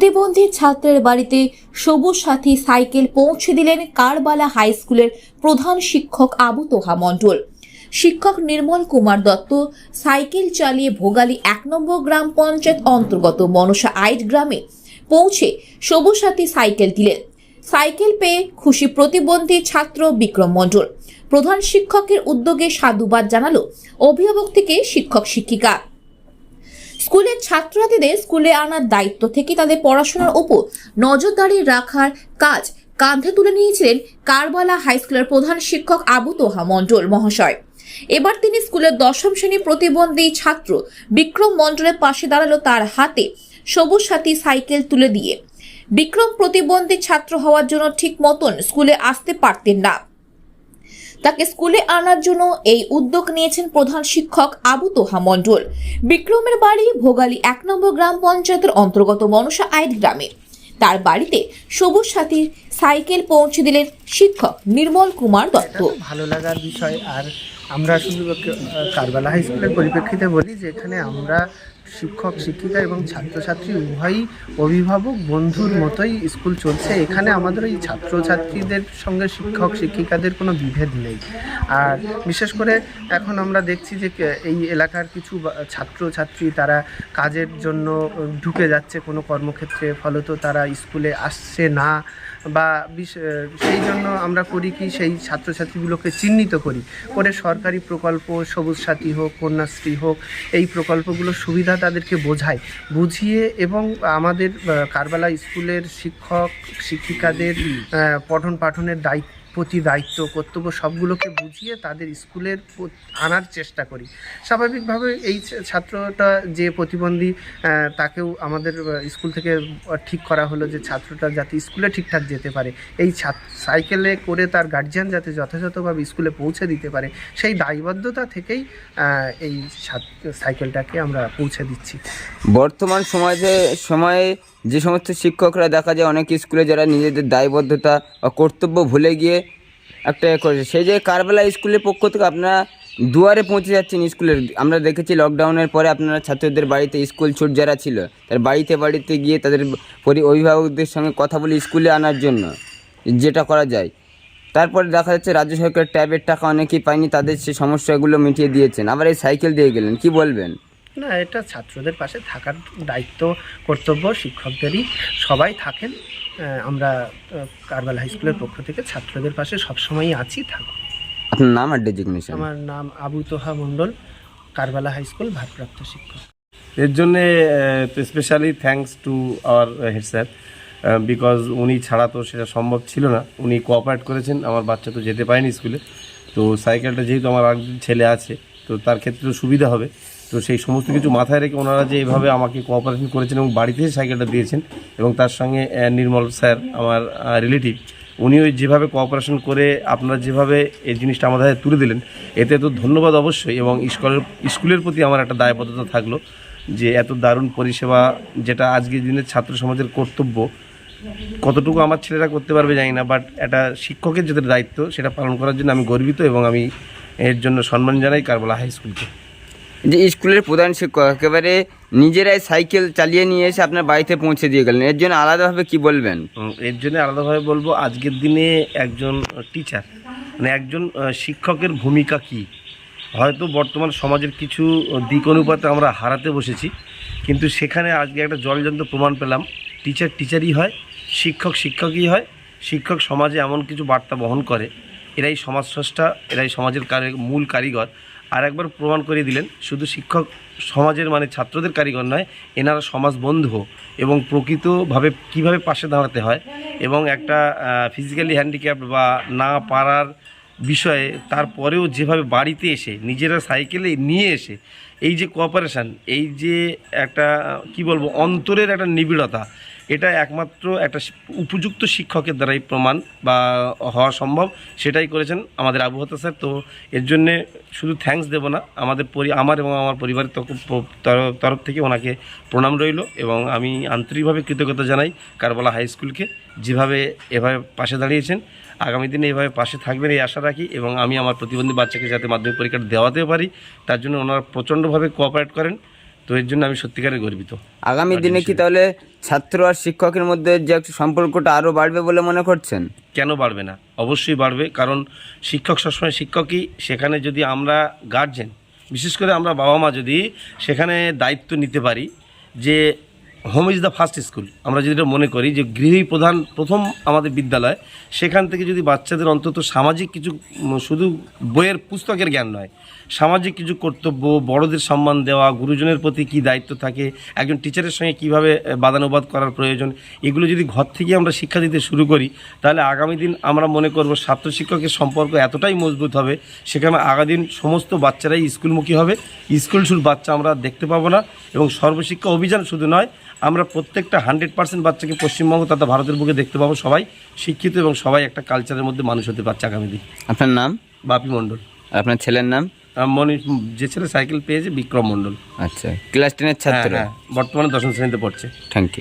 প্রতিবন্ধী ছাত্রের বাড়িতে সবুজ সাথী সাইকেল পৌঁছে দিলেন কারবালা হাই স্কুলের প্রধান শিক্ষক আবু তোহা মণ্ডল। শিক্ষক নির্মল কুমার দত্ত, সাইকেল চালিয়ে ভোগালী এক নম্বর গ্রাম পঞ্চায়েত অন্তর্গত মনসা আইট গ্রামে পৌঁছে সবুজ সাথী সাইকেল দিলেন। সাইকেল পেয়ে খুশি প্রতিবন্ধী ছাত্র বিক্রম মণ্ডল। প্রধান শিক্ষকের উদ্যোগে সাধুবাদ জানালো অভিভাবক থেকে শিক্ষক শিক্ষিকা। স্কুলের ছাত্রছাত্রীদের স্কুলে আনার দায়িত্ব থেকে তাদের পড়াশোনার উপর নজরদারি রাখার কাজ কাঁধে তুলে নিয়েছিলেন কারবালা হাই স্কুলের প্রধান শিক্ষক আবু তোহা মণ্ডল মহাশয়। এবার তিনি স্কুলের দশম শ্রেণি প্রতিবন্ধী ছাত্র বিক্রম মণ্ডলের পাশে দাঁড়াল তার হাতে সবুজ সাথী সাইকেল তুলে দিয়ে। বিক্রম প্রতিবন্ধী ছাত্র হওয়ার জন্য ঠিক মতন স্কুলে আসতে পারতেন না। তাকে স্কুলে আনার জন্য এই উদ্যোগ নিয়েছেন প্রধান শিক্ষক আবু তোহা মণ্ডল। বিক্রমের বাড়ি ভোগালী এক নম্বর গ্রাম পঞ্চায়েতের অন্তর্গত মনসা আইড গ্রামে। তার বাড়িতে সবুজ সাথীর সাইকেল পৌঁছে দিলেন শিক্ষক নির্মল কুমার দত্ত। ভালো লাগার বিষয়। আর আমরা শুধু কারবালা হাই স্কুলের পরিপ্রেক্ষিতে বলি যে এখানে আমরা শিক্ষক, শিক্ষিকা এবং ছাত্রছাত্রী উভয়ই অভিভাবক বন্ধুর মতোই স্কুল চলছে। এখানে আমাদের এই ছাত্রছাত্রীদের সঙ্গে শিক্ষক, শিক্ষিকাদের কোনো বিভেদ নেই। আর বিশেষ করে এখন আমরা দেখছি যে এই এলাকার কিছু ছাত্রছাত্রী তারা কাজের জন্য ঢুকে যাচ্ছে কোনো কর্মক্ষেত্রে। ফলত তারা স্কুলে আসছে না বা সেই জন্য আমরা করি কি, সেই ছাত্রছাত্রীগুলোকে চিহ্নিত করি। করে সরকারি প্রকল্প, সবুজ সাথী হোক, কন্যাশ্রী হোক, এই প্রকল্পগুলোর সুবিধা তাদেরকে বোঝাই বুঝিয়ে এবং আমাদের কারবালা স্কুলের শিক্ষক, শিক্ষিকাদের পঠন পাঠনের দায়িত্ব প্রতি দায়িত্ব, কর্তব্য সবগুলোকে বুঝিয়ে তাদের স্কুলের আনার চেষ্টা করি। স্বাভাবিকভাবে এই ছাত্রটা যে প্রতিবন্ধী তাকেও আমাদের স্কুল থেকে ঠিক করা হলো যে ছাত্রটা যাতে স্কুলে ঠিকঠাক যেতে পারে। এই সাইকেলে করে তার গার্জিয়ান যাতে যথাযথভাবে স্কুলে পৌঁছে দিতে পারে, সেই দায়বদ্ধতা থেকেই এই সাইকেলটাকে আমরা পৌঁছে দিচ্ছি। বর্তমান সমাজে সময়ে যে সমস্ত শিক্ষকরা দেখা যায় অনেক স্কুলে যারা নিজেদের দায়বদ্ধতা বা কর্তব্য ভুলে গিয়ে একটা করেছে। সেই যে কারবেলা স্কুলের পক্ষ থেকে আপনারা দুয়ারে পৌঁছে যাচ্ছেন স্কুলের। আমরা দেখেছি লকডাউনের পরে আপনারা ছাত্রদের বাড়িতে স্কুল ছুট যারা ছিল, তার বাড়িতে বাড়িতে গিয়ে তাদের পরি অভিভাবকদের সঙ্গে কথা বলে স্কুলে আনার জন্য যেটা করা যায়। তারপরে দেখা যাচ্ছে রাজ্য সরকার ট্যাবের টাকা অনেকেই পায়নি, তাদের সেই সমস্যাগুলো মিটিয়ে দিয়েছেন। আবার এই সাইকেল দিয়ে গেলেন, কি বলবেন? না এটা ছাত্রদের পাশে থাকার দায়িত্ব কর্তব্য শিক্ষকদেরই। সবাই থাকেন আমরা কারবালা হাই স্কুলের পক্ষ থেকে। ছাত্রদের পাশে সবসময়ই আছি থাকব আপনার নাম আর ডেজিগনেশন আমার নাম আবু তোহা মণ্ডল কারবালা হাই স্কুল ভারপ্রাপ্ত শিক্ষক। এর জন্যে specially thanks to our head sir because উনি ছাড়া তো সেটা সম্ভব ছিল না। উনি কোঅপারেট করেছেন আমার বাচ্চা তো যেতে পারেনি স্কুলে। তো সাইকেলটা যেহেতু আমার আরেকজন ছেলে আছে তো তার ক্ষেত্রেও সুবিধা হবে। তো সেই সমস্ত কিছু মাথায় রেখে ওনারা যে এভাবে আমাকে কোঅপারেশন করেছেন এবং বাড়িতে সাইকেলটা দিয়েছেন এবং তার সঙ্গে নির্মল স্যার, আমার রিলেটিভ উনিও যেভাবে কোঅপারেশন করে আপনারা যেভাবে এই জিনিসটা আমাদের হাতে তুলে দিলেন, এতে তো ধন্যবাদ অবশ্যই এবং স্কুলের স্কুলের প্রতি আমার একটা দায়বদ্ধতা থাকল যে এত দারুণ পরিষেবা যেটা আজকের দিনের ছাত্র সমাজের কর্তব্য। কতটুকু আমার ছেলেরা করতে পারবে জানি না বাট একটা শিক্ষকের যেটা দায়িত্ব সেটা পালন করার জন্য আমি গর্বিত এবং আমি এর জন্য সম্মান জানাই কারবালা হাই স্কুলকে। যে স্কুলের প্রধান শিক্ষক, একেবারে নিজেরাই সাইকেল চালিয়ে নিয়ে এসে আপনার বাড়িতে পৌঁছে দিয়ে গেলেন। এর জন্য আলাদাভাবে কি বলবেন? এর জন্য আলাদাভাবে বলব, আজকের দিনে একজন টিচার মানে একজন শিক্ষকের ভূমিকা কি? হয়তো বর্তমান সমাজের কিছু দিক অনুপাতে আমরা হারাতে বসেছি, কিন্তু সেখানে আজকে একটা জলজন্ত প্রমাণ পেলাম। টিচার টিচারই হয়, শিক্ষক শিক্ষকই হয়, শিক্ষক সমাজে এমন কিছু বার্তা বহন করে, এরাই সমাজ স্রষ্টা এরাই সমাজের মূল কারিগর। আর একবার প্রমাণ করে দিলেন, শুধু শিক্ষক সমাজের মানে ছাত্রদের কারিগর নয়, এনারা সমাজ বন্ধু এবং প্রকৃতভাবে কীভাবে পাশে দাঁড়াতে হয় এবং একটা ফিজিক্যালি হ্যান্ডিক্যাপ বা না পারার বিষয়ে তারপরেও যেভাবে বাড়িতে এসে, নিজেরা সাইকেলে নিয়ে এসে এই যে কোঅপারেশান এই যে একটা, কি বলব, অন্তরের একটা নিবিড়তা, এটা একমাত্র একটা উপযুক্ত শিক্ষকের দ্বারাই প্রমাণ বা হওয়া সম্ভব। সেটাই করেছেন আমাদের আবহাওয়া স্যার। তো এর জন্যে শুধু থ্যাঙ্কস দেবো না, আমাদের পরি, আমার এবং আমার পরিবারের তরফ থেকে ওনাকে প্রণাম রইল এবং আমি আন্তরিকভাবে কৃতজ্ঞতা জানাই কারবালা হাই স্কুলকে যেভাবে এভাবে পাশে দাঁড়িয়েছেন। আগামী দিনে এভাবে পাশে থাকবেন এই আশা রাখি এবং আমি আমার প্রতিবন্ধী বাচ্চাকে যাতে মাধ্যমিক পরীক্ষাটা দেওয়াতেও পারি, তার জন্য ওনারা প্রচণ্ডভাবে কোঅপারেট করেন তো এর জন্য আমি সত্যিকারে গর্বিত। আগামী দিনে কি তাহলে ছাত্র আর শিক্ষকের মধ্যে যে একটা সম্পর্কটা আরও বাড়বে বলে মনে করছেন? কেন বাড়বে না? অবশ্যই বাড়বে কারণ শিক্ষক সবসময় শিক্ষকই। সেখানে যদি আমরা গার্জেন বিশেষ করে আমরা বাবা মা যদি সেখানে দায়িত্ব নিতে পারি যে home is the first school আমরা যদি মনে করি যে গৃহই প্রধান, প্রথম আমাদের বিদ্যালয়, সেখান থেকে যদি বাচ্চাদের অন্তত সামাজিক কিছু শুধু বইয়ের পুস্তকের জ্ঞান নয়, সামাজিক কিছু কর্তব্য, বড়দের সম্মান দেওয়া, গুরুজনের প্রতি কী দায়িত্ব থাকে, একজন টিচারের সঙ্গে কীভাবে বাদানুবাদ করার প্রয়োজন, এগুলো যদি ঘর থেকে আমরা শিক্ষা দিতে শুরু করি, তাহলে আগামী দিন আমরা মনে করব ছাত্র শিক্ষকের সম্পর্ক এতটাই মজবুত হবে, সেখানে আগামী দিন সমস্ত বাচ্চারাই স্কুলমুখী হবে। স্কুল শুরু বাচ্চা আমরা দেখতে পাবো না এবং সর্বশিক্ষা অভিযান শুধু নয় আমরা প্রত্যেকটা হান্ড্রেড পার্সেন্ট বাচ্চাকে পশ্চিমবঙ্গ তথা ভারতের বুকে দেখতে পাবো সবাই শিক্ষিত এবং সবাই একটা কালচারের মধ্যে মানুষ হতে পারছে আগামী দিন। আপনার নাম? বাপি মণ্ডল। আপনার ছেলের নাম? মনি যে ছেলে সাইকেল পেয়েছে বিক্রম মণ্ডল। আচ্ছা ক্লাস টেনের ছাত্র? হ্যাঁ হ্যাঁ বর্তমানে দশম শ্রেণীতে পড়ছে। Thank you